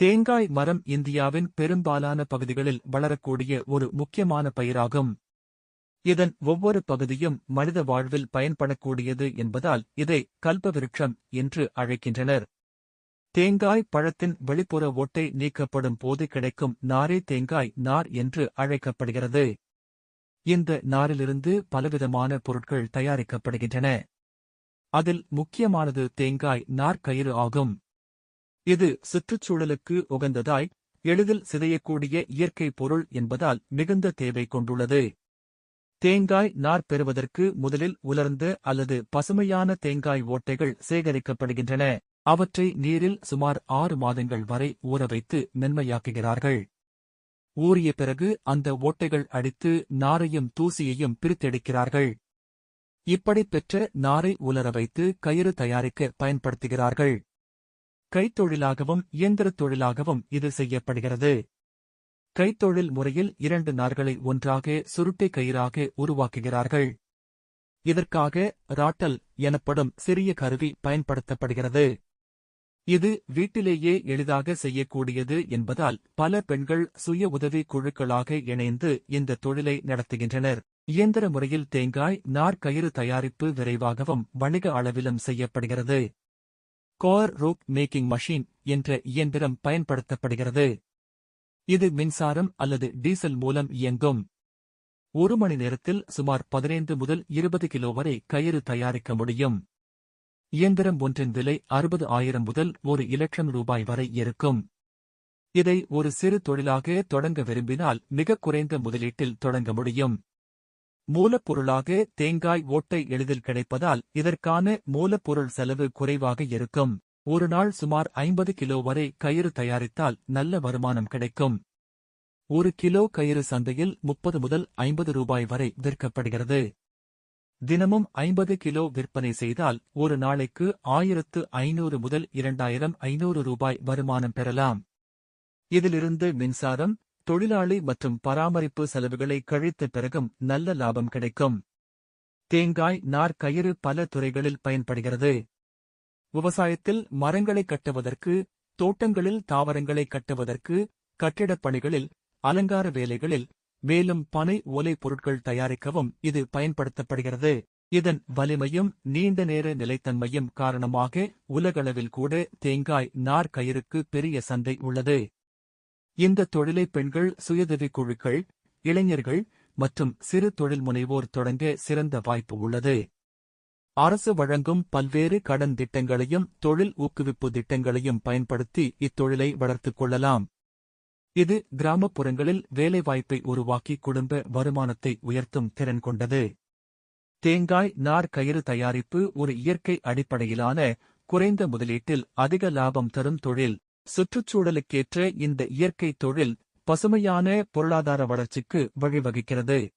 தேங்காய் மரம் இந்தியாவின் பெரும்பாலான பகுதிகளில் வளரக்கூடிய ஒரு முக்கியமான பயிராகும். இதன் ஒவ்வொரு பகுதியும் மனித வாழ்வில் பயன்படக்கூடியது என்பதால் இதை கல்பவிருட்சம் என்று அழைக்கின்றனர். தேங்காய் பழத்தின் வெளிப்புற ஓட்டை நீக்கப்படும் போது கிடைக்கும் நாரே தேங்காய் நார் என்று அழைக்கப்படுகிறது. இந்த நாரிலிருந்து பலவிதமான பொருட்கள் தயாரிக்கப்படுகின்றன. அதில் முக்கியமானது தேங்காய் நார்க்கயிறு ஆகும். இது சுற்றுச்சூழலுக்கு உகந்ததாய்? எளிதில் சிதையக்கூடிய இயற்கை பொருள் என்பதால் மிகுந்த தேவை கொண்டுள்ளது. தேங்காய் நார் பெறுவதற்கு முதலில் உலர்ந்த அல்லது பசுமையான தேங்காய் ஓட்டைகள் சேகரிக்கப்படுகின்றன. அவற்றை நீரில் சுமார் ஆறு மாதங்கள் வரை ஊற வைத்து மென்மையாக்குகிறார்கள். ஊறிய பிறகு அந்த ஓட்டைகள் அடித்து நாரையும் தூசியையும் பிரித்தெடுக்கிறார்கள். இப்படி பெற்ற நாரை உலர வைத்து கயிறு தயாரிக்க பயன்படுத்துகிறார்கள். கைத்தொழிலாகவும் இயந்திரத் தொழிலாகவும் இது செய்யப்படுகிறது. கைத்தொழில் முறையில் இரண்டு நார்களை ஒன்றாக சுருட்டை கயிறாக உருவாக்குகிறார்கள். இதற்காக ராட்டல் எனப்படும் சிறிய கருவி பயன்படுத்தப்படுகிறது. இது வீட்டிலேயே எளிதாக செய்யக்கூடியது என்பதால் பல பெண்கள் சுய உதவி குழுக்களாக இணைந்து இந்த தொழிலை நடத்துகின்றனர். இயந்திர முறையில் தேங்காய் நார்கயிறு தயாரிப்பு விரைவாகவும் வணிக அளவிலும் செய்யப்படுகிறது. கோர் ரூக் மேக்கிங் மஷின் என்ற இயந்திரம் பயன்படுத்தப்படுகிறது. இது மின்சாரம் அல்லது டீசல் மூலம் இயங்கும். ஒரு மணி நேரத்தில் சுமார் பதினைந்து முதல் இருபது கிலோ வரை கயிறு தயாரிக்க முடியும். இயந்திரம் ஒன்றின் விலை அறுபது ஆயிரம் முதல் ஒரு இலட்சம் ரூபாய் வரை இருக்கும். இதை ஒரு சிறு தொழிலாக தொடங்க விரும்பினால் மிக குறைந்த முதலீட்டில் தொடங்க முடியும். மூலப்பொருளாக தேங்காய் ஓட்டை எளிதில் கிடைப்பதால் இதற்கான மூலப்பொருள் செலவு குறைவாக இருக்கும். ஒரு நாள் சுமார் ஐம்பது கிலோ வரை கயிறு தயாரித்தால் நல்ல வருமானம் கிடைக்கும். ஒரு கிலோ கயிறு சந்தையில் முப்பது முதல் ஐம்பது ரூபாய் வரை விற்கப்படுகிறது. தினமும் ஐம்பது கிலோ விற்பனை செய்தால் ஒரு நாளைக்கு ஆயிரத்து ஐநூறு முதல் இரண்டாயிரம் ஐநூறு ரூபாய் வருமானம் பெறலாம். இதிலிருந்து மின்சாரம் தொழிலாளி மற்றும் பராமரிப்பு செலவுகளை கழித்த பிறகும் நல்ல லாபம் கிடைக்கும். தேங்காய் நார் கயிறு பல துறைகளில் பயன்படுகிறது. விவசாயத்தில் மரங்களை கட்டுவதற்கு தோட்டங்களில் தாவரங்களை கட்டுவதற்கு கட்டிடப் பணிகளில் அலங்கார வேலைகளில் மேலும் பனை ஓலை பொருட்கள் தயாரிக்கவும் இது பயன்படுத்தப்படுகிறது. இதன் வலிமையும் நீண்ட நேர நிலைத்தன்மையும் காரணமாக உலகளவில் கூட தேங்காய் நார் கயிறுக்கு பெரிய சந்தை உள்ளது. இந்த தொழிலை பெண்கள் சுயதவி குழுக்கள் இளைஞர்கள் மற்றும் சிறு தொழில் முனைவோர் தொடங்க சிறந்த வாய்ப்பு உள்ளது. அரசு வழங்கும் பல்வேறு கடன் திட்டங்களையும் தொழில் ஊக்குவிப்பு திட்டங்களையும் பயன்படுத்தி இத்தொழிலை வளர்த்துக் கொள்ளலாம். இது கிராமப்புறங்களில் வேலைவாய்ப்பை உருவாக்கி குடும்ப வருமானத்தை உயர்த்தும் திறன் கொண்டது. தேங்காய் நார் கயிறு தயாரிப்பு ஒரு இயற்கை அடிப்படையிலான குறைந்த முதலீட்டில் அதிக லாபம் தரும் தொழில். சுற்றுச்சூழலுக்கேற்ற இந்த இயற்கை தொழில் பசுமையான பொருளாதார வளர்ச்சிக்கு வழிவகுக்கிறது.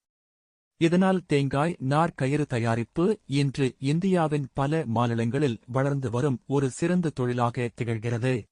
இதனால் தேங்காய் நார் கயிறு தயாரிப்பு இன்று இந்தியாவின் பல மாநிலங்களில் வளர்ந்து வரும் ஒரு சிறந்த தொழிலாக திகழ்கிறது.